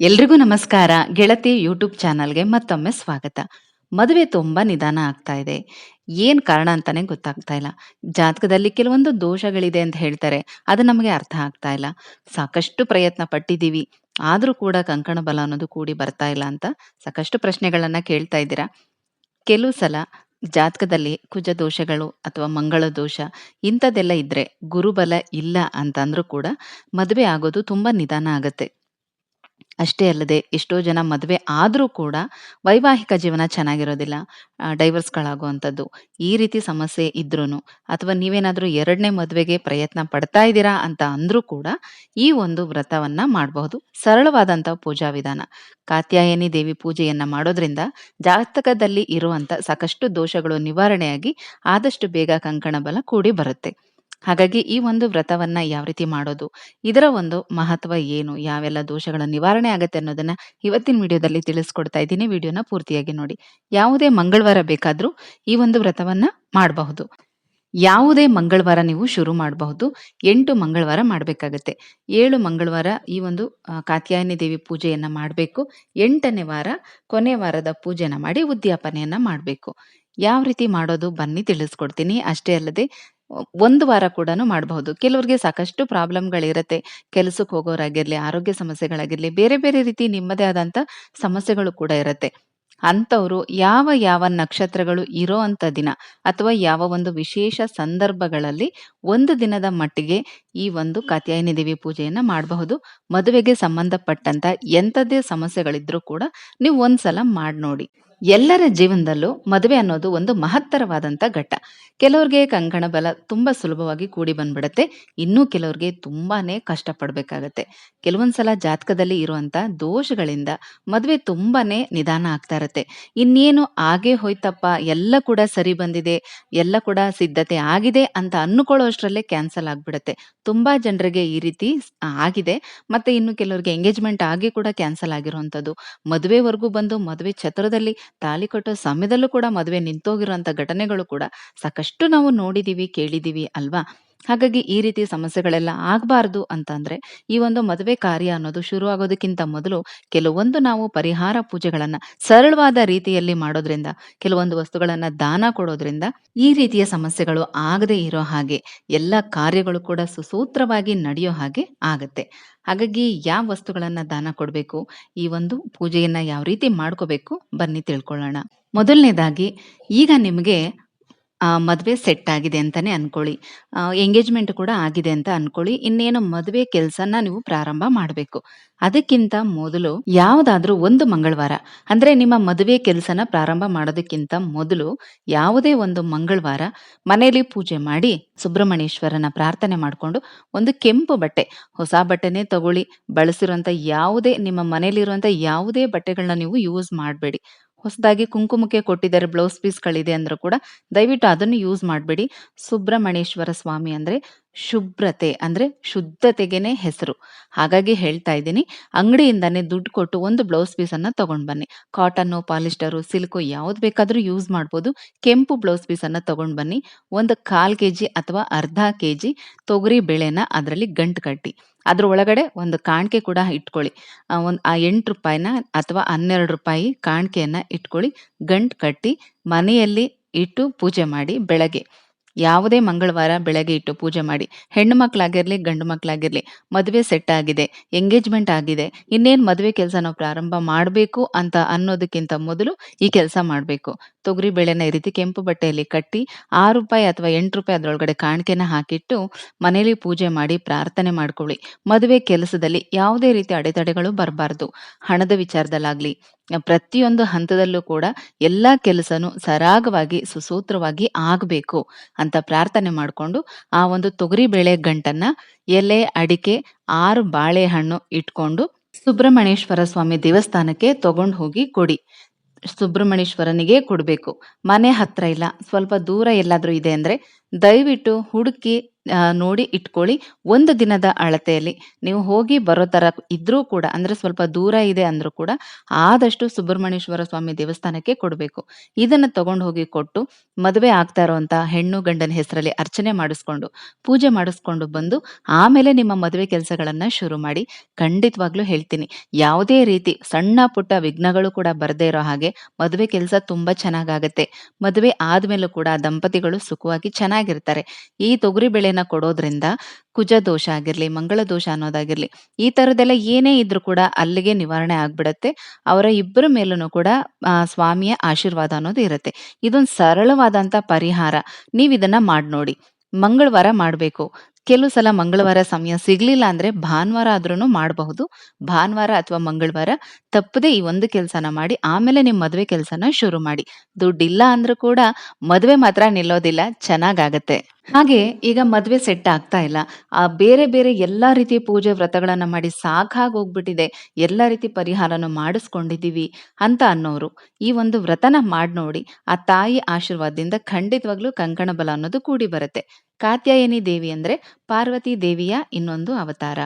ಎಲ್ರಿಗೂ ನಮಸ್ಕಾರ. ಗೆಳತಿ ಯೂಟ್ಯೂಬ್ ಚಾನಲ್ಗೆ ಮತ್ತೊಮ್ಮೆ ಸ್ವಾಗತ. ಮದುವೆ ತುಂಬಾ ನಿಧಾನ ಆಗ್ತಾ ಇದೆ. ಏನ್ ಕಾರಣ ಅಂತಾನೆ ಗೊತ್ತಾಗ್ತಾ ಇಲ್ಲ. ಜಾತಕದಲ್ಲಿ ಕೆಲವೊಂದು ದೋಷಗಳಿದೆ ಅಂತ ಹೇಳ್ತಾರೆ. ಅದು ನಮಗೆ ಅರ್ಥ ಆಗ್ತಾ ಇಲ್ಲ. ಸಾಕಷ್ಟು ಪ್ರಯತ್ನ ಪಟ್ಟಿದೀವಿ ಆದ್ರೂ ಕೂಡ ಕಂಕಣ ಬಲ ಅನ್ನೋದು ಕೂಡಿ ಬರ್ತಾ ಇಲ್ಲ ಅಂತ ಸಾಕಷ್ಟು ಪ್ರಶ್ನೆಗಳನ್ನ ಕೇಳ್ತಾ ಇದ್ದೀರಾ? ಕೆಲವು ಸಲ ಜಾತಕದಲ್ಲಿ ಕುಜ ದೋಷಗಳು ಅಥವಾ ಮಂಗಳ ದೋಷ ಇಂಥದ್ದೆಲ್ಲ ಇದ್ರೆ ಗುರುಬಲ ಇಲ್ಲ ಅಂತಂದ್ರೂ ಕೂಡ ಮದುವೆ ಆಗೋದು ತುಂಬಾ ನಿಧಾನ ಆಗತ್ತೆ. ಅಷ್ಟೇ ಅಲ್ಲದೆ ಎಷ್ಟೋ ಜನ ಮದುವೆ ಆದರೂ ಕೂಡ ವೈವಾಹಿಕ ಜೀವನ ಚೆನ್ನಾಗಿರೋದಿಲ್ಲ ಡೈವರ್ಸ್‌ಗಳಾಗುವಂಥದ್ದು. ಈ ರೀತಿ ಸಮಸ್ಯೆ ಇದ್ರೂ ಅಥವಾ ನೀವೇನಾದರೂ ಎರಡನೇ ಮದುವೆಗೆ ಪ್ರಯತ್ನ ಪಡ್ತಾ ಇದ್ದೀರಾ ಅಂತ ಅಂದರೂ ಕೂಡ ಈ ಒಂದು ವ್ರತವನ್ನು ಮಾಡಬಹುದು. ಸರಳವಾದಂಥ ಪೂಜಾ ವಿಧಾನ. ಕಾತ್ಯಾಯನಿ ದೇವಿ ಪೂಜೆಯನ್ನು ಮಾಡೋದ್ರಿಂದ ಜಾತಕದಲ್ಲಿ ಇರುವಂಥ ಸಾಕಷ್ಟು ದೋಷಗಳು ನಿವಾರಣೆಯಾಗಿ ಆದಷ್ಟು ಬೇಗ ಕಂಕಣ ಬಲ ಕೂಡಿ ಬರುತ್ತೆ. ಹಾಗಾಗಿ ಈ ಒಂದು ವ್ರತವನ್ನ ಯಾವ ರೀತಿ ಮಾಡೋದು? ಇದರ ಒಂದು ಮಹತ್ವ ಏನು? ಯಾವೆಲ್ಲ ದೋಷಗಳ ನಿವಾರಣೆ ಆಗುತ್ತೆ ಅನ್ನೋದನ್ನ ಇವತ್ತಿನ ವಿಡಿಯೋದಲ್ಲಿ ತಿಳಿಸ್ಕೊಡ್ತಾ ಇದ್ದೀನಿ. ವಿಡಿಯೋನ ಪೂರ್ತಿಯಾಗಿ ನೋಡಿ. ಯಾವುದೇ ಮಂಗಳವಾರ ಬೇಕಾದ್ರೂ ಈ ಒಂದು ವ್ರತವನ್ನ ಮಾಡಬಹುದು. ಯಾವುದೇ ಮಂಗಳವಾರ ನೀವು ಶುರು ಮಾಡಬಹುದು. ಎಂಟು ಮಂಗಳವಾರ ಮಾಡಬೇಕಾಗತ್ತೆ. ಏಳು ಮಂಗಳವಾರ ಈ ಒಂದು ಕಾತ್ಯಾಯನಿ ದೇವಿ ಪೂಜೆಯನ್ನ ಮಾಡಬೇಕು. ಎಂಟನೇ ವಾರ ಕೊನೆ ವಾರದ ಪೂಜೆನ ಮಾಡಿ ಉದ್ಯಾಪನೆಯನ್ನ ಮಾಡಬೇಕು. ಯಾವ ರೀತಿ ಮಾಡೋದು ಬನ್ನಿ ತಿಳಿಸ್ಕೊಡ್ತೀನಿ. ಅಷ್ಟೇ ಅಲ್ಲದೆ ಒಂದು ವಾರ ಕೂಡ ಮಾಡಬಹುದು. ಕೆಲವರಿಗೆ ಸಾಕಷ್ಟು ಪ್ರಾಬ್ಲಮ್ಗಳಿರತ್ತೆ. ಕೆಲಸಕ್ಕೆ ಹೋಗೋರಾಗಿರ್ಲಿ, ಆರೋಗ್ಯ ಸಮಸ್ಯೆಗಳಾಗಿರ್ಲಿ, ಬೇರೆ ಬೇರೆ ರೀತಿ ನಿಮ್ಮದೇ ಆದಂತ ಸಮಸ್ಯೆಗಳು ಕೂಡ ಇರುತ್ತೆ ಅಂಥವ್ರು ಯಾವ ಯಾವ ನಕ್ಷತ್ರಗಳು ಇರೋ ಅಂತ ದಿನ ಅಥವಾ ಯಾವ ಒಂದು ವಿಶೇಷ ಸಂದರ್ಭಗಳಲ್ಲಿ ಒಂದು ದಿನದ ಮಟ್ಟಿಗೆ ಈ ಒಂದು ಕಾತ್ಯಾಯಿನಿ ದೇವಿ ಪೂಜೆಯನ್ನ ಮಾಡಬಹುದು. ಮದುವೆಗೆ ಸಂಬಂಧಪಟ್ಟಂತ ಎಂಥದ್ದೇ ಸಮಸ್ಯೆಗಳಿದ್ರೂ ಕೂಡ ನೀವು ಒಂದ್ಸಲ ಮಾಡಿ ನೋಡಿ. ಎಲ್ಲರ ಜೀವನದಲ್ಲೂ ಮದುವೆ ಅನ್ನೋದು ಒಂದು ಮಹತ್ತರವಾದಂತ ಘಟ್ಟ. ಕೆಲವ್ರಿಗೆ ಕಂಕಣ ಬಲ ತುಂಬಾ ಸುಲಭವಾಗಿ ಕೂಡಿ ಬಂದ್ಬಿಡತ್ತೆ. ಇನ್ನೂ ಕೆಲವ್ರಿಗೆ ತುಂಬಾನೇ ಕಷ್ಟ ಪಡ್ಬೇಕಾಗತ್ತೆ. ಕೆಲವೊಂದ್ಸಲ ಜಾತಕದಲ್ಲಿ ಇರುವಂತ ದೋಷಗಳಿಂದ ಮದುವೆ ತುಂಬಾನೇ ನಿಧಾನ ಆಗ್ತಾ ಇರತ್ತೆ. ಇನ್ನೇನು ಆಗೇ ಹೋಯ್ತಪ್ಪ ಎಲ್ಲ ಕೂಡ ಸರಿ ಬಂದಿದೆ, ಎಲ್ಲ ಕೂಡ ಸಿದ್ಧತೆ ಆಗಿದೆ ಅಂತ ಅನ್ಕೊಳ್ಳೋ ಅಷ್ಟರಲ್ಲೇ ಕ್ಯಾನ್ಸಲ್ ಆಗ್ಬಿಡತ್ತೆ. ತುಂಬಾ ಜನರಿಗೆ ಈ ರೀತಿ ಆಗಿದೆ. ಮತ್ತೆ ಇನ್ನು ಕೆಲವರಿಗೆ ಎಂಗೇಜ್ಮೆಂಟ್ ಆಗಿ ಕೂಡ ಕ್ಯಾನ್ಸಲ್ ಆಗಿರುವಂತದ್ದು. ಮದುವೆವರೆಗೂ ಬಂದು ಮದುವೆ ಛತ್ರದಲ್ಲಿ ತಾಳಿ ಕಟ್ಟೋ ಸಮಯದಲ್ಲೂ ಕೂಡ ಮದುವೆ ನಿಂತೋಗಿರುವಂತ ಘಟನೆಗಳು ಕೂಡ ಸಾಕಷ್ಟು ನಾವು ನೋಡಿದೀವಿ, ಕೇಳಿದೀವಿ ಅಲ್ವಾ? ಹಾಗಾಗಿ ಈ ರೀತಿ ಸಮಸ್ಯೆಗಳೆಲ್ಲ ಆಗಬಾರ್ದು ಅಂತಂದ್ರೆ ಈ ಒಂದು ಮದುವೆ ಕಾರ್ಯ ಅನ್ನೋದು ಶುರು ಆಗೋದಕ್ಕಿಂತ ಮೊದಲು ಕೆಲವೊಂದು ನಾವು ಪರಿಹಾರ ಪೂಜೆಗಳನ್ನ ಸರಳವಾದ ರೀತಿಯಲ್ಲಿ ಮಾಡೋದ್ರಿಂದ, ಕೆಲವೊಂದು ವಸ್ತುಗಳನ್ನ ದಾನ ಕೊಡೋದ್ರಿಂದ ಈ ರೀತಿಯ ಸಮಸ್ಯೆಗಳು ಆಗದೆ ಇರೋ ಹಾಗೆ ಎಲ್ಲ ಕಾರ್ಯಗಳು ಕೂಡ ಸುಸೂತ್ರವಾಗಿ ನಡೆಯೋ ಹಾಗೆ ಆಗತ್ತೆ. ಹಾಗಾಗಿ ಯಾವ ವಸ್ತುಗಳನ್ನ ದಾನ ಕೊಡಬೇಕು? ಈ ಒಂದು ಪೂಜೆಯನ್ನ ಯಾವ ರೀತಿ ಮಾಡ್ಕೋಬೇಕು? ಬನ್ನಿ ತಿಳ್ಕೊಳ್ಳೋಣ. ಮೊದಲನೇದಾಗಿ ಈಗ ನಿಮಗೆ ಆ, ಮದುವೆ ಸೆಟ್ ಆಗಿದೆ ಅಂತಾನೆ ಅನ್ಕೊಳ್ಳಿ. ಎಂಗೇಜ್ಮೆಂಟ್ ಕೂಡ ಆಗಿದೆ ಅಂತ ಅನ್ಕೊಳ್ಳಿ. ಇನ್ನೇನು ಮದುವೆ ಕೆಲ್ಸನ ನೀವು ಪ್ರಾರಂಭ ಮಾಡಬೇಕು. ಅದಕ್ಕಿಂತ ಮೊದಲು ಯಾವುದಾದ್ರೂ ಒಂದು ಮಂಗಳವಾರ ಅಂದ್ರೆ ನಿಮ್ಮ ಮದುವೆ ಕೆಲಸನ ಪ್ರಾರಂಭ ಮಾಡೋದಕ್ಕಿಂತ ಮೊದಲು ಯಾವುದೇ ಒಂದು ಮಂಗಳವಾರ ಮನೆಯಲ್ಲಿ ಪೂಜೆ ಮಾಡಿ ಸುಬ್ರಹ್ಮಣ್ಯೇಶ್ವರನ ಪ್ರಾರ್ಥನೆ ಮಾಡಿಕೊಂಡು ಒಂದು ಕೆಂಪು ಬಟ್ಟೆ ಹೊಸ ಬಟ್ಟೆನೇ ತಗೊಳ್ಳಿ ಬಳಸಿರುವಂತ ಯಾವುದೇ ನಿಮ್ಮ ಮನೆಯಲ್ಲಿರುವಂತ ಯಾವುದೇ ಬಟ್ಟೆಗಳನ್ನ ನೀವು ಯೂಸ್ ಮಾಡಬೇಡಿ ಹೊಸದಾಗಿ ಕುಂಕುಮಕ್ಕೆ ಕೊಟ್ಟಿದ್ದಾರೆ ಬ್ಲೌಸ್ ಪೀಸ್ಗಳಿದೆ ಅಂದ್ರೂ ಕೂಡ ದಯವಿಟ್ಟು ಅದನ್ನು ಯೂಸ್ ಮಾಡಬೇಡಿ. ಸುಬ್ರಹ್ಮಣ್ಯೇಶ್ವರ ಸ್ವಾಮಿ ಅಂದರೆ ಶುಭ್ರತೆ ಅಂದರೆ ಶುದ್ಧತೆಗೇನೆ ಹೆಸರು. ಹಾಗಾಗಿ ಹೇಳ್ತಾ ಇದ್ದೀನಿ, ಅಂಗಡಿಯಿಂದಾನೇ ದುಡ್ಡು ಕೊಟ್ಟು ಒಂದು ಬ್ಲೌಸ್ ಪೀಸನ್ನು ತೊಗೊಂಡು ಬನ್ನಿ. ಕಾಟನ್ನು ಪಾಲಿಸ್ಟರು ಸಿಲ್ಕು ಯಾವ್ದು ಬೇಕಾದರೂ ಯೂಸ್ ಮಾಡ್ಬೋದು. ಕೆಂಪು ಬ್ಲೌಸ್ ಪೀಸನ್ನು ತಗೊಂಡ್ ಬನ್ನಿ. ಒಂದು ಕಾಲು ಕೆ ಜಿ ಅಥವಾ ಅರ್ಧ ಕೆ ಜಿ ತೊಗರಿ ಬೇಳೆನ ಅದರಲ್ಲಿ ಗಂಟು ಕಟ್ಟಿ. ಅದ್ರ ಒಳಗಡೆ ಒಂದು ಕಾಣಿಕೆ ಕೂಡ ಇಟ್ಕೊಳ್ಳಿ. ಒಂದು, ಆ ಎಂಟು ರೂಪಾಯಿನ ಅಥವಾ ಹನ್ನೆರಡು ರೂಪಾಯಿ ಕಾಣಿಕೆಯನ್ನ ಇಟ್ಕೊಳ್ಳಿ. ಗಂಟು ಕಟ್ಟಿ ಮನೆಯಲ್ಲಿ ಇಟ್ಟು ಪೂಜೆ ಮಾಡಿ ಬೆಳಗ್ಗೆ. ಯಾವುದೇ ಮಂಗಳವಾರ ಬೆಳಗ್ಗೆ ಇಟ್ಟು ಪೂಜೆ ಮಾಡಿ. ಹೆಣ್ಣು ಮಕ್ಕಳಾಗಿರಲಿ, ಗಂಡು ಮಕ್ಕಳಾಗಿರಲಿ, ಮದುವೆ ಸೆಟ್ ಆಗಿದೆ ಎಂಗೇಜ್ಮೆಂಟ್ ಆಗಿದೆ, ಇನ್ನೇನು ಮದುವೆ ಕೆಲಸ ನಾವು ಪ್ರಾರಂಭ ಮಾಡಬೇಕು ಅಂತ ಅನ್ನೋದಕ್ಕಿಂತ ಮೊದಲು ಈ ಕೆಲಸ ಮಾಡಬೇಕು. ತೊಗರಿ ಬೇಳೆನ ಈ ರೀತಿ ಕೆಂಪು ಬಟ್ಟೆಯಲ್ಲಿ ಕಟ್ಟಿ, ಆರು ರೂಪಾಯಿ ಅಥವಾ ಎಂಟು ರೂಪಾಯಿ ಅದರೊಳಗಡೆ ಕಾಣಿಕೆನ ಹಾಕಿಟ್ಟು ಮನೇಲಿ ಪೂಜೆ ಮಾಡಿ ಪ್ರಾರ್ಥನೆ ಮಾಡ್ಕೊಳ್ಳಿ. ಮದುವೆ ಕೆಲಸದಲ್ಲಿ ಯಾವುದೇ ರೀತಿ ಅಡೆತಡೆಗಳು ಬರಬಾರ್ದು. ಹಣದ ವಿಚಾರದಲ್ಲಾಗ್ಲಿ ಪ್ರತಿಯೊಂದು ಹಂತದಲ್ಲೂ ಕೂಡ ಎಲ್ಲ ಕೆಲಸನೂ ಸರಾಗವಾಗಿ, ಸುಸೂತ್ರವಾಗಿ ಆಗಬೇಕು ಅಂತ ಪ್ರಾರ್ಥನೆ ಮಾಡಿಕೊಂಡು ಆ ಒಂದು ತೊಗರಿ ಬೇಳೆ ಗಂಟನ್ನ ಎಲೆ, ಅಡಿಕೆ, ಆರು ಬಾಳೆಹಣ್ಣು ಇಟ್ಕೊಂಡು ಸುಬ್ರಹ್ಮಣ್ಯೇಶ್ವರ ಸ್ವಾಮಿ ದೇವಸ್ಥಾನಕ್ಕೆ ತಗೊಂಡು ಹೋಗಿ ಕೊಡಿ. ಸುಬ್ರಹ್ಮಣ್ಯೇಶ್ವರನಿಗೆ ಕೊಡಬೇಕು. ಮನೆ ಹತ್ರ ಇಲ್ಲ, ಸ್ವಲ್ಪ ದೂರ ಎಲ್ಲಾದ್ರೂ ಇದೆ ಅಂದ್ರೆ ದಯವಿಟ್ಟು ಹುಡುಕಿ ನೋಡಿ ಇಟ್ಕೊಳ್ಳಿ ಒಂದು ದಿನದ ಅಳತೆಯಲ್ಲಿ. ನೀವು ಹೋಗಿ ಬರೋ ಥರ ಇದ್ರೂ ಕೂಡ, ಅಂದ್ರೆ ಸ್ವಲ್ಪ ದೂರ ಇದೆ ಅಂದರೂ ಕೂಡ ಆದಷ್ಟು ಸುಬ್ರಹ್ಮಣ್ಯೇಶ್ವರ ಸ್ವಾಮಿ ದೇವಸ್ಥಾನಕ್ಕೆ ಕೊಡಬೇಕು. ಇದನ್ನ ತಗೊಂಡು ಹೋಗಿ ಕೊಟ್ಟು ಮದುವೆ ಆಗ್ತಾ ಇರೋವಂಥ ಹೆಣ್ಣು ಗಂಡನ ಹೆಸರಲ್ಲಿ ಅರ್ಚನೆ ಮಾಡಿಸ್ಕೊಂಡು, ಪೂಜೆ ಮಾಡಿಸ್ಕೊಂಡು ಬಂದು ಆಮೇಲೆ ನಿಮ್ಮ ಮದುವೆ ಕೆಲಸಗಳನ್ನು ಶುರು ಮಾಡಿ ಖಂಡಿತವಾಗ್ಲೂ ಹೇಳ್ತೀನಿ. ಯಾವುದೇ ರೀತಿ ಸಣ್ಣ ಪುಟ್ಟ ವಿಘ್ನಗಳು ಕೂಡ ಬರದೇ ಇರೋ ಹಾಗೆ ಮದುವೆ ಕೆಲಸ ತುಂಬಾ ಚೆನ್ನಾಗಾಗತ್ತೆ. ಮದುವೆ ಆದ್ಮೇಲೂ ಕೂಡ ದಂಪತಿಗಳು ಸುಖವಾಗಿ ಚೆನ್ನಾಗಿರ್ತಾರೆ ಈ ತೊಗರಿ ಬೆಳೆನ ಕೊಡೋದ್ರಿಂದ ಕುಜ ದೋಷ ಆಗಿರ್ಲಿ, ಮಂಗಳ ದೋಷ ಅನ್ನೋದಾಗಿರ್ಲಿ, ಈ ತರದೆಲ್ಲ ಏನೇ ಇದ್ರೂ ಕೂಡ ಅಲ್ಲಿಗೆ ನಿವಾರಣೆ ಆಗ್ಬಿಡತ್ತೆ. ಅವರ ಇಬ್ಬರ ಮೇಲೂ ಕೂಡ ಸ್ವಾಮಿಯ ಆಶೀರ್ವಾದ ಅನ್ನೋದು ಇರುತ್ತೆ. ಇದೊಂದು ಸರಳವಾದಂತ ಪರಿಹಾರ. ನೀವು ಇದನ್ನ ಮಾಡಿ ನೋಡಿ ಮಂಗಳವಾರ ಮಾಡಬೇಕು. ಕೆಲವು ಸಲ ಮಂಗಳವಾರ ಸಮಯ ಸಿಗ್ಲಿಲ್ಲ ಅಂದ್ರೆ ಭಾನುವಾರ ಆದ್ರೂ ಮಾಡಬಹುದು. ಭಾನುವಾರ ಅಥವಾ ಮಂಗಳವಾರ ತಪ್ಪದೆ ಈ ಒಂದು ಕೆಲಸನ ಮಾಡಿ, ಆಮೇಲೆ ನಿಮ್ಮ ಮದುವೆ ಕೆಲಸನ ಶುರು ಮಾಡಿ. ದುಡ್ಡಿಲ್ಲ ಅಂದ್ರೂ ಕೂಡ ಮದುವೆ ಮಾತ್ರ ನಿಲ್ಲೋದಿಲ್ಲ, ಚೆನ್ನಾಗಾಗತ್ತೆ. ಹಾಗೆ ಈಗ ಮದ್ವೆ ಸೆಟ್ ಆಗ್ತಾ ಇಲ್ಲ. ಆ ಬೇರೆ ಬೇರೆ ಎಲ್ಲಾ ರೀತಿ ಪೂಜೆ ವ್ರತಗಳನ್ನ ಮಾಡಿ ಸಾಕಾಗಿ ಹೋಗ್ಬಿಟ್ಟಿದೆ. ಎಲ್ಲಾ ರೀತಿ ಪರಿಹಾರನ ಮಾಡಿಸ್ಕೊಂಡಿದೀವಿ ಅಂತ ಅನ್ನೋರು. ಈ ಒಂದು ವ್ರತನ ಮಾಡಿ ನೋಡಿ ಆ ತಾಯಿ ಆಶೀರ್ವಾದದಿಂದ ಖಂಡಿತವಾಗ್ಲೂ ಕಂಕಣ ಬಲ ಅನ್ನೋದು ಕೂಡಿ ಬರುತ್ತೆ. ಕಾತ್ಯಾಯನಿ ದೇವಿ ಅಂದ್ರೆ ಪಾರ್ವತಿ ದೇವಿಯ ಇನ್ನೊಂದು ಅವತಾರ.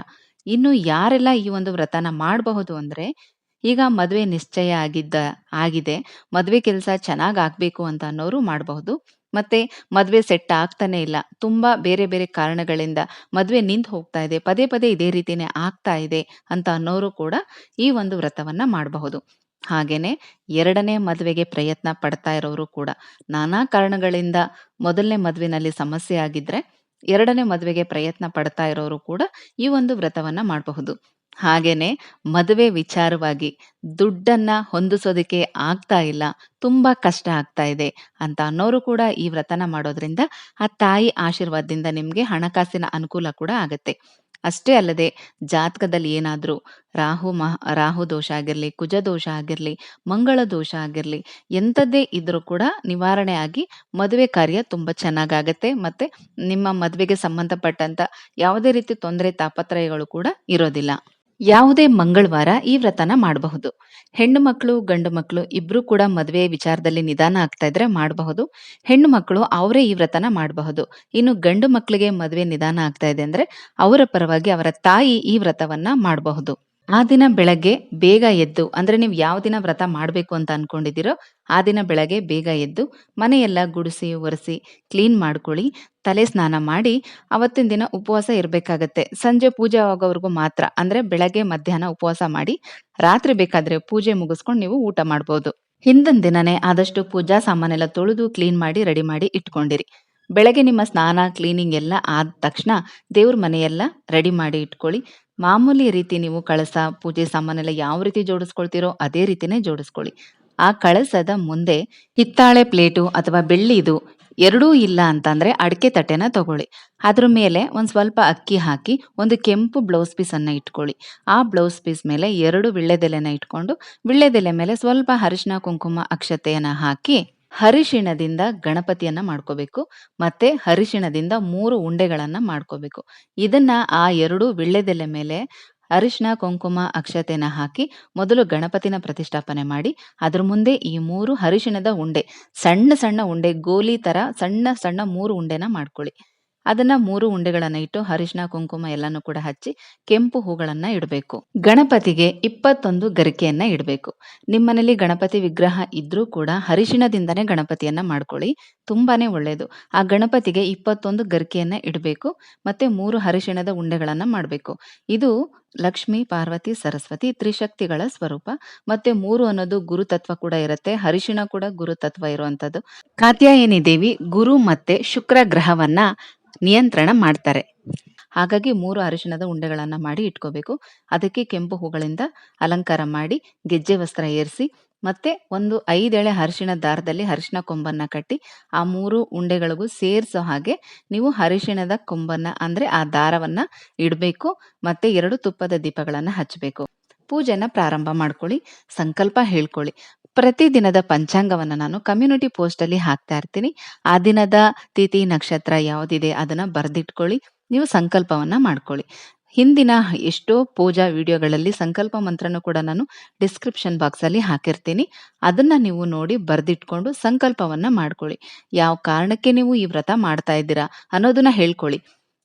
ಇನ್ನು ಯಾರೆಲ್ಲ ಈ ಒಂದು ವ್ರತನ ಮಾಡಬಹುದು ಅಂದ್ರೆ ಈಗ ಮದುವೆ ನಿಶ್ಚಯ ಆಗಿದ್ದ, ಆಗಿದೆ. ಮದುವೆ ಕೆಲಸ ಚೆನ್ನಾಗ್ ಆಗ್ಬೇಕು ಅಂತ ಅನ್ನೋರು ಮಾಡಬಹುದು. ಮತ್ತೆ ಮದುವೆ ಸೆಟ್ ಆಗ್ತಾನೆ ಇಲ್ಲ. ತುಂಬಾ ಬೇರೆ ಬೇರೆ ಕಾರಣಗಳಿಂದ ಮದುವೆ ನಿಂತು ಹೋಗ್ತಾ ಇದೆ. ಪದೇ ಪದೇ ಇದೇ ರೀತಿನೇ ಆಗ್ತಾ ಇದೆ ಅಂತ ಅನ್ನೋರು ಕೂಡ ಈ ಒಂದು ವ್ರತವನ್ನ ಮಾಡಬಹುದು. ಹಾಗೇನೆ ಎರಡನೇ ಮದುವೆಗೆ ಪ್ರಯತ್ನ ಪಡ್ತಾ ಇರೋರು ಕೂಡ ನಾನಾ ಕಾರಣಗಳಿಂದ ಮೊದಲನೇ ಮದುವೆನಲ್ಲಿ ಸಮಸ್ಯೆ ಆಗಿದ್ರೆ ಎರಡನೇ ಮದುವೆಗೆ ಪ್ರಯತ್ನ ಪಡ್ತಾ ಇರೋರು ಕೂಡ ಈ ಒಂದು ವ್ರತವನ್ನ ಮಾಡಬಹುದು. ಹಾಗೇನೆ ಮದುವೆ ವಿಚಾರವಾಗಿ ದುಡ್ಡನ್ನ ಹೊಂದಿಸೋದಕ್ಕೆ ಆಗ್ತಾ ಇಲ್ಲ, ತುಂಬಾ ಕಷ್ಟ ಆಗ್ತಾ ಇದೆ ಅಂತ ಅನ್ನೋರು ಕೂಡ ಈ ವ್ರತನ ಮಾಡೋದ್ರಿಂದ ಆ ತಾಯಿ ಆಶೀರ್ವಾದದಿಂದ ನಿಮ್ಗೆ ಹಣಕಾಸಿನ ಅನುಕೂಲ ಕೂಡ ಆಗತ್ತೆ. ಅಷ್ಟೇ ಅಲ್ಲದೆ ಜಾತಕದಲ್ಲಿ ಏನಾದರೂ ರಾಹು ಮಹ, ರಾಹು ದೋಷ ಆಗಿರಲಿ, ಕುಜ ದೋಷ ಆಗಿರಲಿ, ಮಂಗಳ ದೋಷ ಆಗಿರಲಿ, ಎಂಥದ್ದೇ ಇದ್ರೂ ಕೂಡ ನಿವಾರಣೆ ಆಗಿ ಮದುವೆ ಕಾರ್ಯ ತುಂಬಾ ಚೆನ್ನಾಗಾಗತ್ತೆ ಮತ್ತೆ ನಿಮ್ಮ ಮದುವೆಗೆ ಸಂಬಂಧಪಟ್ಟಂತ ಯಾವುದೇ ರೀತಿ ತೊಂದರೆ, ತಾಪತ್ರಯಗಳು ಕೂಡ ಇರೋದಿಲ್ಲ. ಯಾವುದೇ ಮಂಗಳವಾರ ಈ ವ್ರತನ ಮಾಡಬಹುದು. ಹೆಣ್ಣು ಮಕ್ಕಳು, ಗಂಡು ಮಕ್ಕಳು ಇಬ್ರು ಕೂಡ ಮದುವೆ ವಿಚಾರದಲ್ಲಿ ನಿಧಾನ ಆಗ್ತಾ ಇದ್ರೆ ಮಾಡಬಹುದು. ಹೆಣ್ಣು ಮಕ್ಕಳು ಅವರೇ ಈ ವ್ರತನ ಮಾಡಬಹುದು. ಇನ್ನು ಗಂಡು ಮಕ್ಕಳಿಗೆ ಮದುವೆ ನಿಧಾನ ಆಗ್ತಾ ಇದೆ ಅಂದ್ರೆ ಅವರ ಪರವಾಗಿ ಅವರ ತಾಯಿ ಈ ವ್ರತವನ್ನ ಮಾಡಬಹುದು. ಆ ದಿನ ಬೆಳಗ್ಗೆ ಬೇಗ ಎದ್ದು, ಅಂದ್ರೆ ನೀವು ಯಾವ ದಿನ ವ್ರತ ಮಾಡಬೇಕು ಅಂತ ಅನ್ಕೊಂಡಿದ್ದೀರೋ ಆ ದಿನ ಬೆಳಗ್ಗೆ ಬೇಗ ಎದ್ದು, ಮನೆಯೆಲ್ಲ ಗುಡಿಸಿ, ಒರೆಸಿ ಕ್ಲೀನ್ ಮಾಡ್ಕೊಳ್ಳಿ, ತಲೆ ಸ್ನಾನ ಮಾಡಿ, ಅವತ್ತಿನ ದಿನ ಉಪವಾಸ ಇರಬೇಕಾಗತ್ತೆ. ಸಂಜೆ ಪೂಜೆ ಆಗೋವರೆಗೂ ಮಾತ್ರ, ಅಂದ್ರೆ ಬೆಳಗ್ಗೆ ಮಧ್ಯಾಹ್ನ ಉಪವಾಸ ಮಾಡಿ, ರಾತ್ರಿ ಬೇಕಾದ್ರೆ ಪೂಜೆ ಮುಗಿಸ್ಕೊಂಡು ನೀವು ಊಟ ಮಾಡ್ಬೋದು. ಹಿಂದಿನ ದಿನನೇ ಆದಷ್ಟು ಪೂಜಾ ಸಾಮಾನೆಲ್ಲ ತೊಳೆದು ಕ್ಲೀನ್ ಮಾಡಿ ರೆಡಿ ಮಾಡಿ ಇಟ್ಕೊಂಡಿರಿ. ಬೆಳಗ್ಗೆ ನಿಮ್ಮ ಸ್ನಾನ ಕ್ಲೀನಿಂಗ್ ಎಲ್ಲ ಆದ ತಕ್ಷಣ ದೇವ್ರ ಮನೆಯೆಲ್ಲ ರೆಡಿ ಮಾಡಿ ಇಟ್ಕೊಳ್ಳಿ. ಮಾಮೂಲಿ ರೀತಿ ನೀವು ಕಳಸ, ಪೂಜೆ ಸಾಮಾನೆಲ್ಲ ಯಾವ ರೀತಿ ಜೋಡಿಸ್ಕೊಳ್ತೀರೋ ಅದೇ ರೀತಿನೇ ಜೋಡಿಸ್ಕೊಳ್ಳಿ. ಆ ಕಳಸದ ಮುಂದೆ ಹಿತ್ತಾಳೆ ಪ್ಲೇಟು ಅಥವಾ ಬೆಳ್ಳಿದು ಎರಡೂ ಇಲ್ಲ ಅಂತಂದ್ರೆ ಅಡಿಕೆ ತಟ್ಟೆನ ತಗೊಳ್ಳಿ. ಅದ್ರ ಮೇಲೆ ಒಂದು ಸ್ವಲ್ಪ ಅಕ್ಕಿ ಹಾಕಿ ಒಂದು ಕೆಂಪು ಬ್ಲೌಸ್ ಪೀಸ್ ಅನ್ನ ಇಟ್ಕೊಳ್ಳಿ. ಆ ಬ್ಲೌಸ್ ಪೀಸ್ ಮೇಲೆ ಎರಡು ವಿಳ್ಳೆದೆಲೆನ ಇಟ್ಕೊಂಡು ವಿಳ್ಳೆದೆಲೆ ಮೇಲೆ ಸ್ವಲ್ಪ ಅರಿಶಿನ ಕುಂಕುಮ, ಅಕ್ಷತೆಯನ್ನ ಹಾಕಿ ಹರಿಶಿಣದಿಂದ ಗಣಪತಿಯನ್ನ ಮಾಡ್ಕೋಬೇಕು, ಮತ್ತೆ ಹರಿಶಿಣದಿಂದ ಮೂರು ಉಂಡೆಗಳನ್ನ ಮಾಡ್ಕೋಬೇಕು. ಇದನ್ನ ಆ ಎರಡು ವಿಳ್ಳೆದೆಲೆ ಮೇಲೆ ಅರಿಶಿನ ಕುಂಕುಮ, ಅಕ್ಷತೆನ ಹಾಕಿ ಮೊದಲು ಗಣಪತಿನ ಪ್ರತಿಷ್ಠಾಪನೆ ಮಾಡಿ, ಅದ್ರ ಮುಂದೆ ಈ ಮೂರು ಹರಿಶಿಣದ ಉಂಡೆ, ಸಣ್ಣ ಸಣ್ಣ ಉಂಡೆ, ಗೋಲಿ ತರ ಸಣ್ಣ ಸಣ್ಣ ಮೂರು ಉಂಡೆನ ಮಾಡ್ಕೊಳ್ಳಿ. ಅದನ್ನ ಮೂರು ಉಂಡೆಗಳನ್ನ ಇಟ್ಟು ಅರಿಶಿನ ಕುಂಕುಮ ಎಲ್ಲಾನು ಕೂಡ ಹಚ್ಚಿ ಕೆಂಪು ಹೂಗಳನ್ನ ಇಡಬೇಕು. ಗಣಪತಿಗೆ ಇಪ್ಪತ್ತೊಂದು ಗರಿಕೆಯನ್ನ ಇಡಬೇಕು. ನಿಮ್ಮನೇಲಿ ಗಣಪತಿ ವಿಗ್ರಹ ಇದ್ರೂ ಕೂಡ ಹರಿಶಿಣದಿಂದನೇ ಗಣಪತಿಯನ್ನ ಮಾಡ್ಕೊಳ್ಳಿ. ತುಂಬಾನೇ ಒಳ್ಳೆಯದು ಆ ಗಣಪತಿಗೆ ಇಪ್ಪತ್ತೊಂದು ಗರಿಕೆಯನ್ನ ಇಡಬೇಕು ಮತ್ತೆ ಮೂರು ಹರಿಶಿಣದ ಉಂಡೆಗಳನ್ನ ಮಾಡಬೇಕು. ಇದು ಲಕ್ಷ್ಮಿ, ಪಾರ್ವತಿ, ಸರಸ್ವತಿ ತ್ರಿಶಕ್ತಿಗಳ ಸ್ವರೂಪ. ಮತ್ತೆ ಮೂರು ಅನ್ನೋದು ಗುರುತತ್ವ ಕೂಡ ಇರುತ್ತೆ. ಹರಿಶಿಣ ಕೂಡ ಗುರುತತ್ವ ಇರುವಂತದ್ದು. ಕಾತ್ಯಾಯನಿ ದೇವಿ ಗುರು ಮತ್ತೆ ಶುಕ್ರ ಗ್ರಹವನ್ನ ನಿಯಂತ್ರಣ ಮಾಡ್ತಾರೆ. ಹಾಗಾಗಿ ಮೂರು ಅರಿಶಿಣದ ಉಂಡೆಗಳನ್ನು ಮಾಡಿ ಇಟ್ಕೋಬೇಕು. ಅದಕ್ಕೆ ಕೆಂಪು ಹೂಗಳಿಂದ ಅಲಂಕಾರ ಮಾಡಿ ಗೆಜ್ಜೆ ವಸ್ತ್ರ ಏರಿಸಿ ಮತ್ತೆ ಒಂದು ಐದೆಳೆ ಅರಿಶಿಣ ದಾರದಲ್ಲಿ ಅರಿಶಿಣ ಕೊಂಬನ್ನ ಕಟ್ಟಿ ಆ ಮೂರು ಉಂಡೆಗಳಿಗೂ ಸೇರಿಸೋ ಹಾಗೆ ನೀವು ಅರಿಶಿಣದ ಕೊಂಬನ್ನ ಅಂದ್ರೆ ಆ ದಾರವನ್ನ ಇಡಬೇಕು ಮತ್ತೆ ಎರಡು ತುಪ್ಪದ ದೀಪಗಳನ್ನ ಹಚ್ಚಬೇಕು ಪೂಜೆನ ಪ್ರಾರಂಭ ಮಾಡ್ಕೊಳ್ಳಿ, ಸಂಕಲ್ಪ ಹೇಳ್ಕೊಳ್ಳಿ. ಪ್ರತಿದಿನದ ಪಂಚಾಂಗವನ್ನು ನಾನು ಕಮ್ಯುನಿಟಿ ಪೋಸ್ಟ್ ಅಲ್ಲಿ ಹಾಕ್ತಾ ಇರ್ತೀನಿ ಆ ದಿನದ ತಿಥಿ, ನಕ್ಷತ್ರ ಯಾವುದಿದೆ ಅದನ್ನ ಬರೆದಿಟ್ಕೊಳ್ಳಿ ನೀವು ಸಂಕಲ್ಪವನ್ನ ಮಾಡ್ಕೊಳ್ಳಿ ಹಿಂದಿನ ಎಷ್ಟೋ ಪೂಜಾ ವಿಡಿಯೋಗಳಲ್ಲಿ ಸಂಕಲ್ಪ ಮಂತ್ರನೂ ಕೂಡ ನಾನು ಡಿಸ್ಕ್ರಿಪ್ಷನ್ ಬಾಕ್ಸಲ್ಲಿ ಹಾಕಿರ್ತೀನಿ. ಅದನ್ನ ನೀವು ನೋಡಿ ಬರ್ದಿಟ್ಕೊಂಡು ಸಂಕಲ್ಪವನ್ನ ಮಾಡ್ಕೊಳ್ಳಿ. ಯಾವ ಕಾರಣಕ್ಕೆ ನೀವು ಈ ವ್ರತ ಮಾಡ್ತಾ ಇದ್ದೀರಾ ಅನ್ನೋದನ್ನ ಹೇಳ್ಕೊಳ್ಳಿ.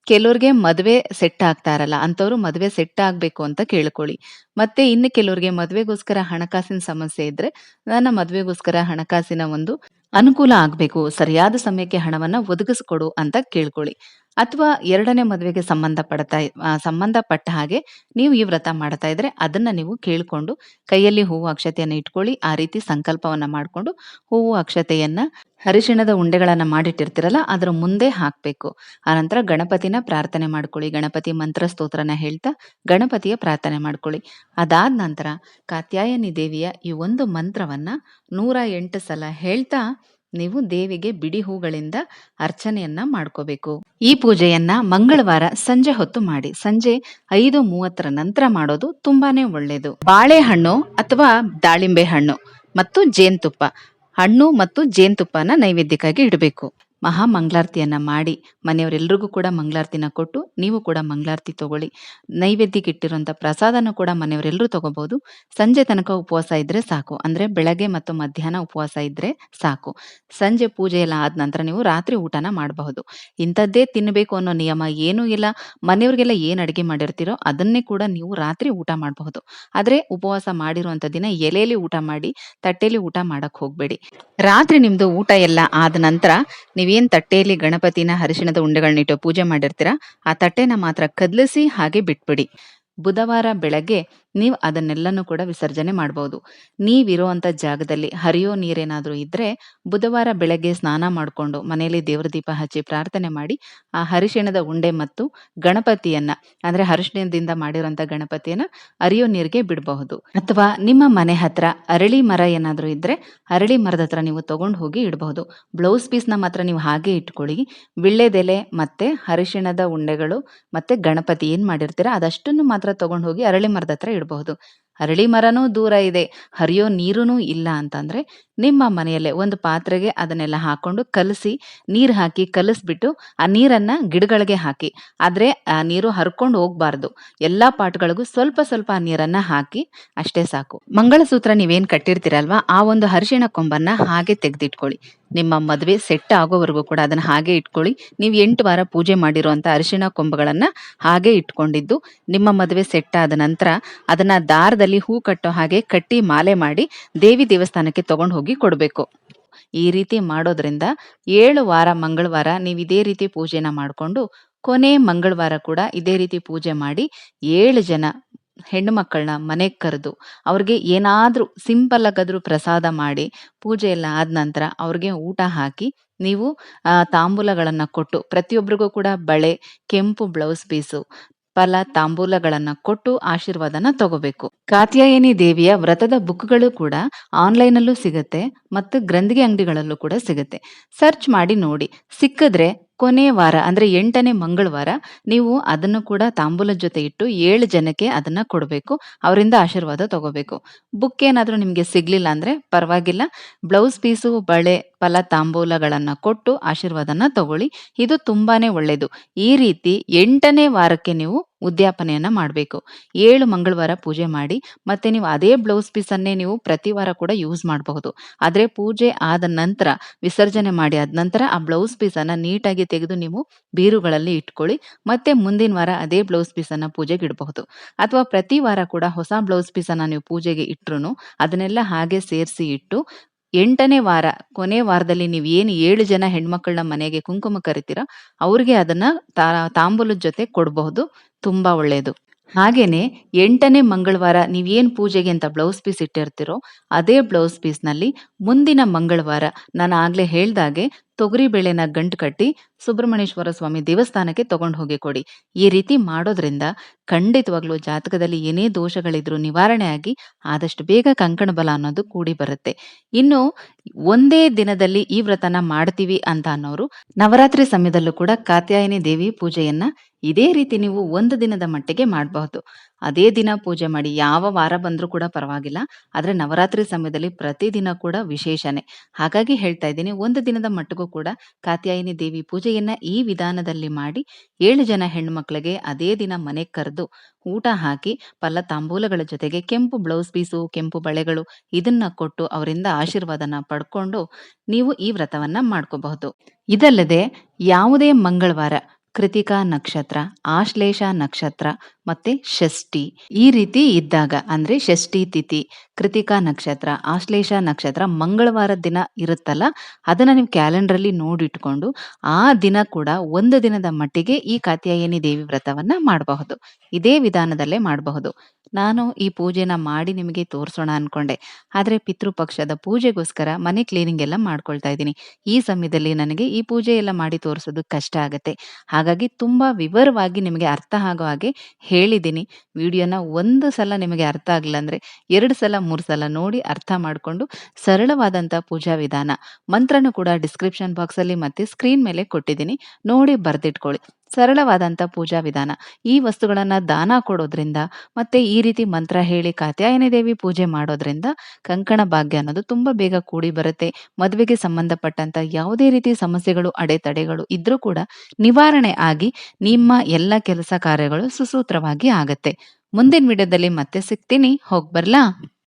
ಕೆಲವ್ರಿಗೆ ಮದುವೆ ಸೆಟ್ ಆಗ್ತಾ ಇರಲ್ಲ. ಅಂಥವ್ರು ಮದುವೆ ಸೆಟ್ ಆಗ್ಬೇಕು ಅಂತ ಕೇಳ್ಕೊಳ್ಳಿ. ಮತ್ತೆ ಇನ್ನು ಕೆಲವ್ರಿಗೆ ಮದುವೆಗೋಸ್ಕರ ಹಣಕಾಸಿನ ಸಮಸ್ಯೆ ಇದ್ರೆ, ನನ್ನ ಮದುವೆಗೋಸ್ಕರ ಹಣಕಾಸಿನ ಒಂದು ಅನುಕೂಲ ಆಗ್ಬೇಕು. ಸರಿಯಾದ ಸಮಯಕ್ಕೆ ಹಣವನ್ನ ಒದಗಿಸ್ಕೊಡು ಅಂತ ಕೇಳ್ಕೊಳ್ಳಿ. ಅಥವಾ ಎರಡನೇ ಮದುವೆಗೆ ಸಂಬಂಧ ಪಡ್ತಾ ಅ ಸಂಬಂಧಪಟ್ಟ ಹಾಗೆ ನೀವು ಈ ವ್ರತ ಮಾಡ್ತಾ ಇದ್ರೆ ಅದನ್ನ ನೀವು ಕೇಳ್ಕೊಂಡು ಕೈಯಲ್ಲಿ ಹೂವು, ಅಕ್ಷತೆಯನ್ನು ಇಟ್ಕೊಳ್ಳಿ. ಆ ರೀತಿ ಸಂಕಲ್ಪವನ್ನ ಮಾಡ್ಕೊಂಡು ಹೂವು, ಅಕ್ಷತೆಯನ್ನ ಅರಿಶಿಣದ ಉಂಡೆಗಳನ್ನ ಮಾಡಿಟ್ಟಿರ್ತಿರಲ್ಲ ಅದರ ಮುಂದೆ ಹಾಕ್ಬೇಕು. ಆನಂತರ ಗಣಪತಿನ ಪ್ರಾರ್ಥನೆ ಮಾಡ್ಕೊಳ್ಳಿ. ಗಣಪತಿ ಮಂತ್ರ ಸ್ತೋತ್ರನ ಹೇಳ್ತಾ ಗಣಪತಿಯ ಪ್ರಾರ್ಥನೆ ಮಾಡ್ಕೊಳ್ಳಿ. ಅದಾದ ನಂತರ ಕಾತ್ಯಾಯನಿ ದೇವಿಯ ಈ ಒಂದು ಮಂತ್ರವನ್ನ 108 ಸಲ ಹೇಳ್ತಾ ನೀವು ದೇವಿಗೆ ಬಿಡಿ ಹೂಗಳಿಂದ ಅರ್ಚನೆಯನ್ನ ಮಾಡ್ಕೋಬೇಕು. ಈ ಪೂಜೆಯನ್ನ ಮಂಗಳವಾರ ಸಂಜೆ ಹೊತ್ತು ಮಾಡಿ. ಸಂಜೆ 5:30ರ ನಂತರ ಮಾಡೋದು ತುಂಬಾನೇ ಒಳ್ಳೇದು ಬಾಳೆಹಣ್ಣು ಅಥವಾ ದಾಳಿಂಬೆ ಹಣ್ಣು ಮತ್ತು ಜೇನುತುಪ್ಪ. ಹಣ್ಣು ಮತ್ತು ಜೇನುತುಪ್ಪನ ನೈವೇದ್ಯಕ್ಕಾಗಿ ಇಡಬೇಕು. ಮಹಾ ಮಂಗಳಾರತಿಯನ್ನ ಮಾಡಿ ಮನೆಯವರೆಲ್ಲರಿಗೂ ಕೂಡ ಮಂಗಳಾರತಿನ ಕೊಟ್ಟು ನೀವು ಕೂಡ ಮಂಗಳಾರತಿ ತಗೊಳ್ಳಿ. ನೈವೇದ್ಯಕ್ಕೆ ಇಟ್ಟಿರುವಂತ ಪ್ರಸಾದನೂ ಕೂಡ ಮನೆಯವರೆಲ್ಲರೂ ತಗೋಬಹುದು. ಸಂಜೆ ತನಕ ಉಪವಾಸ ಇದ್ರೆ ಸಾಕು. ಅಂದ್ರೆ ಬೆಳಗ್ಗೆ ಮತ್ತು ಮಧ್ಯಾಹ್ನ ಉಪವಾಸ ಇದ್ರೆ ಸಾಕು. ಸಂಜೆ ಪೂಜೆ ಎಲ್ಲ ಆದ ನಂತರ ನೀವು ರಾತ್ರಿ ಊಟನ ಮಾಡಬಹುದು. ಇಂಥದ್ದೇ ತಿನ್ನಬೇಕು ಅನ್ನೋ ನಿಯಮ ಏನೂ ಇಲ್ಲ. ಮನೆಯವರಿಗೆಲ್ಲ ಏನ್ ಅಡುಗೆ ಮಾಡಿರ್ತೀರೋ ಅದನ್ನೇ ಕೂಡ ನೀವು ರಾತ್ರಿ ಊಟ ಮಾಡಬಹುದು. ಆದ್ರೆ ಉಪವಾಸ ಮಾಡಿರುವಂತ ದಿನ ಎಲೆಯಲ್ಲಿ ಊಟ ಮಾಡಿ, ತಟ್ಟೆಯಲ್ಲಿ ಊಟ ಮಾಡಕ್ ಹೋಗ್ಬೇಡಿ. ರಾತ್ರಿ ನಿಮ್ದು ಊಟ ಎಲ್ಲ ಆದ ನಂತರ ನೀವೇನ್ ತಟ್ಟೆಯಲ್ಲಿ ಗಣಪತಿನ ಅರಿಶಿಣದ ಉಂಡೆಗಳನ್ನಿಟ್ಟು ಪೂಜೆ ಮಾಡಿರ್ತೀರಾ, ಆ ತಟ್ಟೆನ ಮಾತ್ರ ಕದಲಿಸಿ ಹಾಗೆ ಬಿಟ್ಬಿಡಿ. ಬುಧವಾರ ಬೆಳಗ್ಗೆ ನೀವು ಅದನ್ನೆಲ್ಲನೂ ಕೂಡ ವಿಸರ್ಜನೆ ಮಾಡಬಹುದು. ನೀವಿರುವಂತ ಜಾಗದಲ್ಲಿ ಹರಿಯೋ ನೀರೇನಾದರೂ ಇದ್ರೆ ಬುಧವಾರ ಬೆಳಗ್ಗೆ ಸ್ನಾನ ಮಾಡ್ಕೊಂಡು ಮನೆಯಲ್ಲಿ ದೇವರ ದೀಪ ಹಚ್ಚಿ ಪ್ರಾರ್ಥನೆ ಮಾಡಿ ಆ ಹರಿಶಿಣದ ಉಂಡೆ ಮತ್ತು ಗಣಪತಿಯನ್ನ, ಅಂದ್ರೆ ಅರಿಶಿಣದಿಂದ ಮಾಡಿರುವಂತ ಗಣಪತಿಯನ್ನ ಹರಿಯೋ ನೀರಿಗೆ ಬಿಡಬಹುದು. ಅಥವಾ ನಿಮ್ಮ ಮನೆ ಹತ್ರ ಅರಳಿ ಮರ ಏನಾದರೂ ಇದ್ರೆ ಅರಳಿ ಮರದ ಹತ್ರ ನೀವು ತಗೊಂಡು ಹೋಗಿ ಇಡಬಹುದು. ಬ್ಲೌಸ್ ಪೀಸ್‌ನ ಮಾತ್ರ ನೀವು ಹಾಗೆ ಇಟ್ಕೊಳ್ಳಿ. ವಿಳ್ಳೆದೆಲೆ ಮತ್ತೆ ಅರಿಶಿಣದ ಉಂಡೆಗಳು ಮತ್ತೆ ಗಣಪತಿ ಏನ್ ಮಾಡಿರ್ತೀರಾ ಅದಷ್ಟನ್ನು ಮಾತ್ರ ತಗೊಂಡು ಹೋಗಿ ಅರಳಿ ಮರದ ಹತ್ರ ಇಡಬಹುದು. ಅರಳಿ ಮರನೂ ದೂರ ಇದೆ, ಹರಿಯೋ ನೀರುನೂ ಇಲ್ಲ ಅಂತಂದ್ರೆ ನಿಮ್ಮ ಮನೆಯಲ್ಲೇ ಒಂದು ಪಾತ್ರೆಗೆ ಅದನ್ನೆಲ್ಲ ಹಾಕೊಂಡು ಕಲಸಿ, ನೀರು ಹಾಕಿ ಕಲಸ್ಬಿಟ್ಟು ಆ ನೀರನ್ನ ಗಿಡಗಳಿಗೆ ಹಾಕಿ. ಆದ್ರೆ ಆ ನೀರು ಹರ್ಕೊಂಡು ಹೋಗ್ಬಾರ್ದು. ಎಲ್ಲಾ ಪಾಟ್‌ಗಳಿಗೂ ಸ್ವಲ್ಪ ಸ್ವಲ್ಪ ಆ ನೀರನ್ನ ಹಾಕಿ ಅಷ್ಟೇ ಸಾಕು. ಮಂಗಳಸೂತ್ರ ನೀವೇನ್ ಕಟ್ಟಿರ್ತೀರಲ್ವಾ ಆ ಒಂದು ಅರಿಶಿಣ ಕೊಂಬನ್ನ ಹಾಗೆ ತೆಗೆದಿಟ್ಕೊಳ್ಳಿ. ನಿಮ್ಮ ಮದುವೆ ಸೆಟ್ ಆಗೋವರೆಗೂ ಕೂಡ ಅದನ್ನ ಹಾಗೆ ಇಟ್ಕೊಳ್ಳಿ. ನೀವು ಎಂಟು ವಾರ ಪೂಜೆ ಮಾಡಿರುವಂತ ಅರಿಶಿಣ ಕೊಂಬಗಳನ್ನ ಹಾಗೆ ಇಟ್ಕೊಂಡಿದ್ದು, ನಿಮ್ಮ ಮದುವೆ ಸೆಟ್ ಆದ ನಂತರ ಅದನ್ನ ದಾರದಲ್ಲಿ ಹೂ ಕಟ್ಟೋ ಹಾಗೆ ಕಟ್ಟಿ ಮಾಲೆ ಮಾಡಿ ದೇವಿ ದೇವಸ್ಥಾನಕ್ಕೆ ತಗೊಂಡು ಹೋಗಿ ಕೊಡಬೇಕು ಈ ರೀತಿ ಮಾಡೋದ್ರಿಂದ ಏಳು ವಾರ ಮಂಗಳವಾರ ನೀವು ಇದೇ ರೀತಿ ಪೂಜೆನ ಮಾಡ್ಕೊಂಡು, ಕೊನೆ ಮಂಗಳವಾರ ಕೂಡ ಇದೇ ರೀತಿ ಪೂಜೆ ಮಾಡಿ ಏಳು ಜನ ಹೆಣ್ಣು ಮಕ್ಕಳನ್ನ ಮನೆಗೆ ಕರೆದು ಅವ್ರಿಗೆ ಏನಾದರೂ ಸಿಂಪಲ್ ಆಗಾದ್ರೂ ಪ್ರಸಾದ ಮಾಡಿ, ಪೂಜೆ ಎಲ್ಲ ಆದ ನಂತರ ಅವ್ರಿಗೆ ಊಟ ಹಾಕಿ, ನೀವು ತಾಂಬೂಲಗಳನ್ನು ಕೊಟ್ಟು ಪ್ರತಿಯೊಬ್ಬರಿಗೂ ಕೂಡ ಬಳೆ, ಕೆಂಪು ಬ್ಲೌಸ್ ಪೀಸು, ಫಲ, ತಾಂಬೂಲಗಳನ್ನ ಕೊಟ್ಟು ಆಶೀರ್ವಾದನ ತಗೋಬೇಕು. ಕಾತ್ಯಾಯಿನಿ ದೇವಿಯ ವ್ರತದ ಬುಕ್‌ಗಳು ಕೂಡ ಆನ್‌ಲೈನಲ್ಲೂ ಸಿಗುತ್ತೆ ಮತ್ತು ಗ್ರಂಥಿಗೆ ಅಂಗಡಿಗಳಲ್ಲೂ ಕೂಡ ಸಿಗುತ್ತೆ. ಸರ್ಚ್ ಮಾಡಿ ನೋಡಿ. ಸಿಕ್ಕಿದ್ರೆ ಕೊನೆ ವಾರ ಅಂದ್ರೆ ಎಂಟನೇ ಮಂಗಳವಾರ ನೀವು ಅದನ್ನು ಕೂಡ ತಾಂಬೂಲದ ಜೊತೆ ಇಟ್ಟು ಏಳು ಜನಕ್ಕೆ ಅದನ್ನ ಕೊಡಬೇಕು ಅವರಿಂದ ಆಶೀರ್ವಾದ ತಗೋಬೇಕು. ಬುಕ್ ಏನಾದರೂ ನಿಮಗೆ ಸಿಗ್ಲಿಲ್ಲ ಅಂದ್ರೆ ಪರವಾಗಿಲ್ಲ. ಬ್ಲೌಸ್ ಪೀಸು, ಬಳೆ, ಫಲ, ತಾಂಬೂಲಗಳನ್ನ ಕೊಟ್ಟು ಆಶೀರ್ವಾದನ ತಗೊಳ್ಳಿ. ಇದು ತುಂಬಾನೇ ಒಳ್ಳೇದು. ಈ ರೀತಿ ಎಂಟನೇ ವಾರಕ್ಕೆ ನೀವು ಉದ್ಯಾಪನೆಯನ್ನ ಮಾಡಬೇಕು ಏಳು ಮಂಗಳವಾರ ಪೂಜೆ ಮಾಡಿ ಮತ್ತೆ ನೀವು ಅದೇ ಬ್ಲೌಸ್ ಪೀಸನ್ನೇ ನೀವು ಪ್ರತಿ ವಾರ ಕೂಡ ಯೂಸ್ ಮಾಡಬಹುದು. ಆದ್ರೆ ಪೂಜೆ ಆದ ನಂತರ ವಿಸರ್ಜನೆ ಮಾಡಿ ಆದ ನಂತರ ಆ ಬ್ಲೌಸ್ ಪೀಸನ್ನ ನೀಟಾಗಿ ತೆಗೆದು ನೀವು ಬೀರುಗಳಲ್ಲಿ ಇಟ್ಕೊಳ್ಳಿ. ಮತ್ತೆ ಮುಂದಿನ ವಾರ ಅದೇ ಬ್ಲೌಸ್ ಪೀಸನ್ನ ಪೂಜೆಗೆ ಇಡಬಹುದು. ಅಥವಾ ಪ್ರತಿ ವಾರ ಕೂಡ ಹೊಸ ಬ್ಲೌಸ್ ಪೀಸನ್ನ ನೀವು ಪೂಜೆಗೆ ಇಟ್ರು ಅದನ್ನೆಲ್ಲ ಹಾಗೆ ಸೇರಿಸಿ ಇಟ್ಟು 8ನೇ ವಾರ ಕೊನೆ ವಾರದಲ್ಲಿ ನೀವು ಏನು ಏಳು ಜನ ಹೆಣ್ಮಕ್ಳನ್ನ ಮನೆಗೆ ಕುಂಕುಮ ಕರಿತೀರಾ, ಅವ್ರಿಗೆ ಅದನ್ನ ತಾ ತಾಂಬೂಲದ ಜೊತೆ ಕೊಡಬಹುದು ತುಂಬಾ ಒಳ್ಳೆಯದು. ಹಾಗೇನೆ ಎಂಟನೇ ಮಂಗಳವಾರ ನೀವೇನ್ ಪೂಜೆಗೆ ಅಂತ ಬ್ಲೌಸ್ ಪೀಸ್ ಇಟ್ಟಿರ್ತೀರೋ ಅದೇ ಬ್ಲೌಸ್ ಪೀಸ್‌ನಲ್ಲಿ ಮುಂದಿನ ಮಂಗಳವಾರ ನಾನು ಆಗ್ಲೇ ಹೇಳ್ದಾಗೆ ತೊಗರಿ ಬೇಳೆನ ಗಂಟು ಕಟ್ಟಿ ಸುಬ್ರಹ್ಮಣ್ಯೇಶ್ವರ ಸ್ವಾಮಿ ದೇವಸ್ಥಾನಕ್ಕೆ ತಗೊಂಡು ಹೋಗಿ ಕೊಡಿ. ಈ ರೀತಿ ಮಾಡೋದ್ರಿಂದ ಖಂಡಿತವಾಗ್ಲೂ ಜಾತಕದಲ್ಲಿ ಏನೇ ದೋಷಗಳಿದ್ರೂ ನಿವಾರಣೆ ಆಗಿ ಆದಷ್ಟು ಬೇಗ ಕಂಕಣ ಬಲ ಅನ್ನೋದು ಕೂಡಿ ಬರುತ್ತೆ. ಇನ್ನು ಒಂದೇ ದಿನದಲ್ಲಿ ಈ ವ್ರತನ ಮಾಡ್ತೀವಿ ಅಂತ ಅನ್ನೋರು ನವರಾತ್ರಿ ಸಮಯದಲ್ಲೂ ಕೂಡ ಕಾತ್ಯಾಯಿನಿ ದೇವಿ ಪೂಜೆಯನ್ನ ಇದೇ ರೀತಿ ನೀವು ಒಂದು ದಿನದ ಮಟ್ಟಿಗೆ ಮಾಡಬಹುದು. ಅದೇ ದಿನ ಪೂಜೆ ಮಾಡಿ. ಯಾವ ವಾರ ಬಂದರೂ ಕೂಡ ಪರವಾಗಿಲ್ಲ. ಆದರೆ ನವರಾತ್ರಿ ಸಮಯದಲ್ಲಿ ಪ್ರತಿದಿನ ಕೂಡ ವಿಶೇಷನೇ. ಹಾಗಾಗಿ ಹೇಳ್ತಾ ಇದ್ದೀನಿ, ಒಂದು ದಿನದ ಮಟ್ಟಿಗೂ ಕೂಡ ಕಾತ್ಯಾಯಿನಿ ದೇವಿ ಪೂಜೆಯನ್ನ ಈ ವಿಧಾನದಲ್ಲಿ ಮಾಡಿ ಏಳು ಜನ ಹೆಣ್ಣುಮಕ್ಕಳಿಗೆ ಅದೇ ದಿನ ಮನೆಗೆ ಕರೆದು ಊಟ ಹಾಕಿ, ಫಲ ತಾಂಬೂಲಗಳ ಜೊತೆಗೆ ಕೆಂಪು ಬ್ಲೌಸ್ ಪೀಸು, ಕೆಂಪು ಬಳೆಗಳು ಇದನ್ನ ಕೊಟ್ಟು ಅವರಿಂದ ಆಶೀರ್ವಾದನ ಪಡ್ಕೊಂಡು ನೀವು ಈ ವ್ರತವನ್ನ ಮಾಡ್ಕೋಬಹುದು. ಇದಲ್ಲದೆ ಯಾವುದೇ ಮಂಗಳವಾರ, ಕೃತಿಕಾ ನಕ್ಷತ್ರ, ಆಶ್ಲೇಷ ನಕ್ಷತ್ರ ಮತ್ತೆ ಷಷ್ಠಿ. ಈ ರೀತಿ ಇದ್ದಾಗ ಅಂದ್ರೆ ಷಷ್ಠಿ ತಿಥಿ, ಕೃತಿಕಾ ನಕ್ಷತ್ರ, ಆಶ್ಲೇಷ ನಕ್ಷತ್ರ ಮಂಗಳವಾರ ದಿನ ಇರುತ್ತಲ್ಲ, ಅದನ್ನ ನೀವು ಕ್ಯಾಲೆಂಡರಲ್ಲಿ ನೋಡಿಟ್ಕೊಂಡು ಆ ದಿನ ಕೂಡ ಒಂದು ದಿನದ ಮಟ್ಟಿಗೆ ಈ ಕಾತ್ಯಾಯನಿ ದೇವಿ ವ್ರತವನ್ನ ಮಾಡಬಹುದು. ಇದೇ ವಿಧಾನದಲ್ಲೇ ಮಾಡಬಹುದು. ನಾನು ಈ ಪೂಜೆನ ಮಾಡಿ ನಿಮಗೆ ತೋರಿಸೋಣ ಅನ್ಕೊಂಡೆ. ಆದರೆ ಪಿತೃಪಕ್ಷದ ಪೂಜೆಗೋಸ್ಕರ ಮನೆ ಕ್ಲೀನಿಂಗ್ ಎಲ್ಲ ಮಾಡ್ಕೊಳ್ತಾ ಇದ್ದೀನಿ. ಈ ಸಮಯದಲ್ಲಿ ನನಗೆ ಈ ಪೂಜೆ ಎಲ್ಲ ಮಾಡಿ ತೋರಿಸೋದು ಕಷ್ಟ ಆಗುತ್ತೆ ಹಾಗಾಗಿ ತುಂಬಾ ವಿವರವಾಗಿ ನಿಮಗೆ ಅರ್ಥ ಆಗೋ ಹಾಗೆ ಹೇಳಿದ್ದೀನಿ. ವಿಡಿಯೋನ ಒಂದು ಸಲ ನಿಮಗೆ ಅರ್ಥ ಆಗಲಿಲ್ಲ ಅಂದ್ರೆ ಎರಡು ಸಲ, 3 ಸಲ ನೋಡಿ ಅರ್ಥ ಮಾಡ್ಕೊಂಡು ಸರಳವಾದಂಥ ಪೂಜಾ ವಿಧಾನ, ಮಂತ್ರನೂ ಕೂಡ ಡಿಸ್ಕ್ರಿಪ್ಷನ್ ಬಾಕ್ಸಲ್ಲಿ ಮತ್ತೆ ಸ್ಕ್ರೀನ್ ಮೇಲೆ ಕೊಟ್ಟಿದ್ದೀನಿ. ನೋಡಿ ಬರೆದಿಟ್ಕೊಳ್ಳಿ ಸರಳವಾದಂಥ ಪೂಜಾ ವಿಧಾನ. ಈ ವಸ್ತುಗಳನ್ನ ದಾನ ಕೊಡೋದ್ರಿಂದ ಮತ್ತೆ ಈ ರೀತಿ ಮಂತ್ರ ಹೇಳಿ ಕಾತ್ಯಾಯನಿ ದೇವಿ ಪೂಜೆ ಮಾಡೋದ್ರಿಂದ ಕಂಕಣ ಭಾಗ್ಯ ಅನ್ನೋದು ತುಂಬಾ ಬೇಗ ಕೂಡಿ ಬರುತ್ತೆ. ಮದುವೆಗೆ ಸಂಬಂಧಪಟ್ಟಂತ ಯಾವುದೇ ರೀತಿ ಸಮಸ್ಯೆಗಳು, ಅಡೆತಡೆಗಳು ಇದ್ರೂ ಕೂಡ ನಿವಾರಣೆ ಆಗಿ ನಿಮ್ಮ ಎಲ್ಲ ಕೆಲಸ ಕಾರ್ಯಗಳು ಸುಸೂತ್ರವಾಗಿ ಆಗತ್ತೆ. ಮುಂದಿನ ವಿಡಿಯೋದಲ್ಲಿ ಮತ್ತೆ ಸಿಗ್ತೀನಿ. ಹೋಗ್ಬರ್ಲಾ?